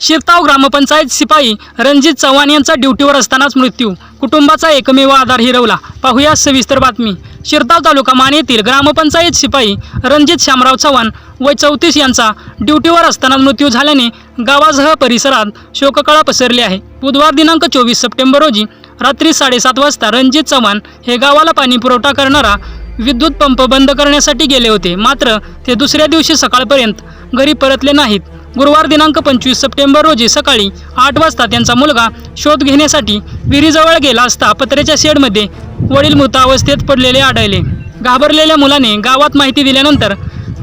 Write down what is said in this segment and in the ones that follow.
शिरताव ग्रामपंचायत शिपाई रणजित चव्हाण यांचा ड्युटीवर असतानाच मृत्यू. कुटुंबाचा एकमेव आधार हिरवला. पाहूया सविस्तर बातमी. शिरताव तालुका मान येथील ग्रामपंचायत शिपाई रणजित श्यामराव चव्हाण वय चौतीस यांचा ड्युटीवर असतानाच मृत्यू झाल्याने गावासह परिसरात शोककळा पसरली आहे. बुधवार दिनांक चोवीस सप्टेंबर रोजी रात्री साडेसात वाजता रणजित चव्हाण हे गावाला पाणी पुरवठा करणारा विद्युत पंप बंद करण्यासाठी गेले होते. मात्र ते दुसऱ्या दिवशी सकाळपर्यंत घरी परतले नाहीत. गुरुवार दिनांक पंचवीस सप्टेंबर रोजी सकाळी आठ वाजता त्यांचा मुलगा शोध घेण्यासाठी विहिरीजवळ गेला असता पत्र्याच्या शेडमध्ये वडील मृतावस्थेत पडलेले आढळले. घाबरलेल्या मुलाने गावात माहिती दिल्यानंतर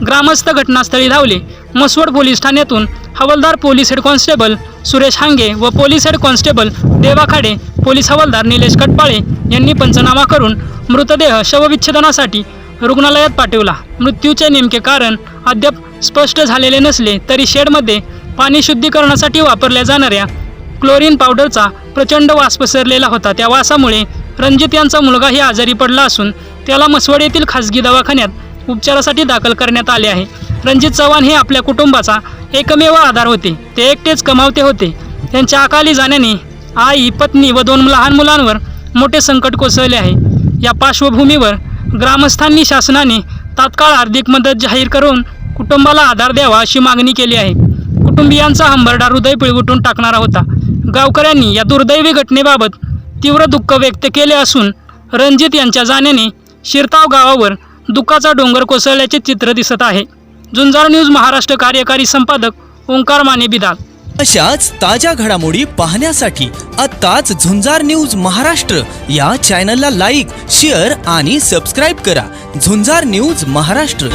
ग्रामस्थ घटनास्थळी धावले. मसवड पोलीस ठाण्यातून हवालदार police head constable Suresh Hange व पोलीस हेड कॉन्स्टेबल देवा खाडे पोलीस हवालदार निलेश कटपाळे यांनी पंचनामा करून मृतदेह शवविच्छेदनासाठी रुग्णालयात पाठवला. मृत्यूचे नेमके कारण अद्याप स्पष्ट झालेले नसले तरी शेडमध्ये पाणी शुद्धीकरणासाठी वापरल्या जाणाऱ्या क्लोरीन पावडरचा प्रचंड वास पसरलेला होता. त्या वासामुळे रणजित यांचा मुलगाही आजारी पडला असून त्याला मसवड येथील खासगी दवाखान्यात उपचारासाठी दाखल करण्यात आले आहे. रणजित चव्हाण हे आपल्या कुटुंबाचा एकमेव आधार होते. ते एकटेच कमावते होते. त्यांच्या अकाली जाण्याने आई पत्नी व दोन लहान मुलांवर मोठे संकट कोसळले आहे. या पार्श्वभूमीवर ग्रामस्थांनी शासनाने तात्काळ आर्थिक मदत जाहीर करून कुटुंबाला आधार द्यावा अशी मागणी केली आहे. कुटुंबियांचा हंबरडा हृदय पिळवटून टाकणारा होता. गावकऱ्यांनी या दुर्दैवी घटनेबाबत तीव्र दुःख व्यक्त केले असून रणजित यांच्या जाण्याने शिरताव गावावर दुःखाचा डोंगर कोसळल्याचे चित्र दिसत आहे. झुंजार न्यूज महाराष्ट्र कार्यकारी संपादक ओंकार माने बिदाल. अशाच ताज्या घडामोडी पाहण्यासाठी आत्ताच झुंजार न्यूज महाराष्ट्र या चॅनलला लाईक शेअर आणि सबस्क्राईब करा. झुंजार न्यूज महाराष्ट्र.